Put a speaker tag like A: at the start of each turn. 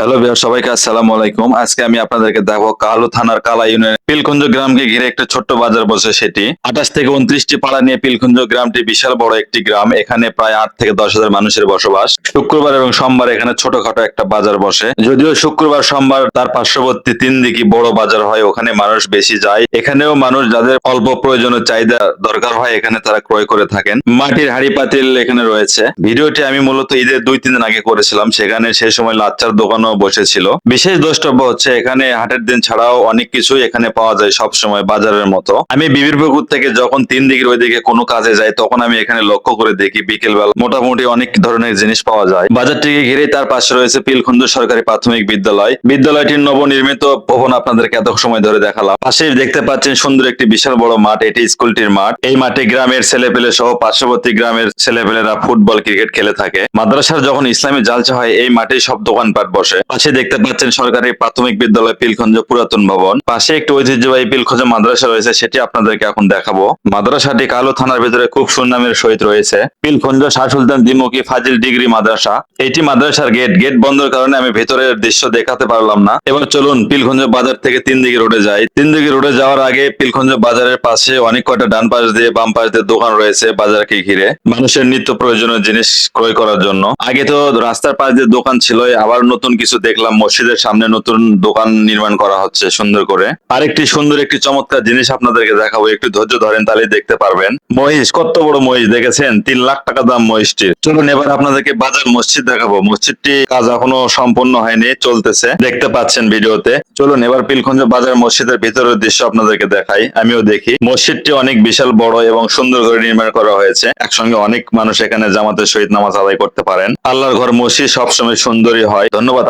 A: Hello Bihar সবাইকে আসসালামু আলাইকুম। আজকে আমি আপনাদেরকে দেখো কালো থানার কালা ইউনিয়ন পিলকুঞ্জ গ্রামকে ঘিরে একটা ছোট্ট বাজার বসে সেটি। আঠাশ থেকে উনত্রিশটি পাড়া নিয়ে পিলকুঞ্জ গ্রামটি বিশাল বড় একটি গ্রাম। এখানে প্রায় আট থেকে দশ হাজার মানুষের বসবাস। শুক্রবার এবং সোমবার এখানে ছোটখাটো একটা বাজার বসে। যদিও শুক্রবার, সোমবার তার পার্শ্ববর্তী তিন দিকে বড় বাজার হয়, ওখানে মানুষ বেশি যায়। এখানেও মানুষ যাদের অল্প প্রয়োজনীয় চাহিদা দরকার হয়, এখানে তারা ক্রয় করে থাকেন। মাটির হাড়ি পাতিল এখানে রয়েছে। ভিডিওটি আমি মূলত ঈদের দুই, তিন দিন আগে করেছিলাম। সেখানে সেই সময় লাচ্চার দোকানও বসেছিল বিশেষ দ্রষ্টব্য হচ্ছে এখানে হাটের দিন ছাড়াও অনেক কিছুই এখানে পাওয়া যায় সব সময় বাজারের মতো। আমি বিবির পুকুর থেকে যখন তিন দিকের ওইদিকে কোনো কাজে যাই, তখন আমি এখানে লক্ষ্য করে দেখি বিকেল বেলা মোটামুটি অনেক ধরনের জিনিস পাওয়া যায়। বাজারটিকে ঘিরে তার পাশে রয়েছে পিলখন্দ সরকারি প্রাথমিক বিদ্যালয়। বিদ্যালয়টির নবনির্মিত ভবন আপনাদেরকে এত সময় ধরে দেখালাম। পাশে দেখতে পাচ্ছেন সুন্দর একটি বিশাল বড় মাঠ, এটি স্কুলটির মাঠ। এই মাঠে গ্রামের ছেলেপেলে সহ পার্শ্ববর্তী গ্রামের ছেলেপেলেরা ফুটবল, ক্রিকেট খেলে থাকে। মাদ্রাসার যখন ইসলামী জালচা হয়, এই মাঠে সব দোকানপাট বসে। পাশে দেখতে পাচ্ছেন সরকারি প্রাথমিক বিদ্যালয় পিলখঞ্জ পুরাতন ভবন। পাশে একটি ঐতিহ্যবাহী পিলখঞ্জ মাদ্রাসা রয়েছে, সেটি আপনাদেরকে এখন দেখাবো। মাদ্রাসাটি কালো থানার ভিতরে খুব সুনামের সহিত রয়েছে। পিলখঞ্জ শাহ সুলতান দ্বিমুখী ফাজিল ডিগ্রি মাদ্রাসা। এটি মাদ্রাসার গেট গেট বন্ধের কারণে আমি ভেতরের দৃশ্য দেখাতে পারলাম না। এবার চলুন পিলখঞ্জ বাজার থেকে তিন দিকে রোডে যাই। তিন দিকে রোডে যাওয়ার আগে পিলখঞ্জ বাজারের পাশে অনেক কয়টা ডান পাশ দিয়ে বাম পাশ দিয়ে দোকান রয়েছে বাজারকে ঘিরে। মানুষের নিত্য প্রয়োজনীয় জিনিস ক্রয় করার জন্য। আগে তো রাস্তার পাশ দিয়ে দোকান ছিল আবার নতুন কিছু দেখলাম, মসজিদের সামনে নতুন দোকান নির্মাণ করা হচ্ছে সুন্দর করে। আরেকটি সুন্দর, একটি চমৎকার জিনিস আপনাদেরকে দেখাবো, একটু ধৈর্য ধরেন তাহলে দেখতে পারবেন। মহিষ, কত বড় মহিষ দেখেছেন? তিন লাখ টাকা দাম মহিষটির। চলুন এবার আপনাদেরকে বাজার মসজিদ দেখাবো। মসজিদটি কাজ এখনও সম্পূর্ণ হয়নি, চলতেছে। দেখতে পাচ্ছেন ভিডিওতে। চলুন এবার পিলখঞ্জ বাজার মসজিদের ভিতরের দৃশ্য আপনাদেরকে দেখাই, আমিও দেখি। মসজিদটি অনেক বিশাল, বড় এবং সুন্দর করে নির্মাণ করা হয়েছে। একসঙ্গে অনেক মানুষ এখানে জামাতের সহিত নামাজ আদায় করতে পারেন। আল্লাহর ঘর মসজিদ সবসময় সুন্দরী হয়। ধন্যবাদ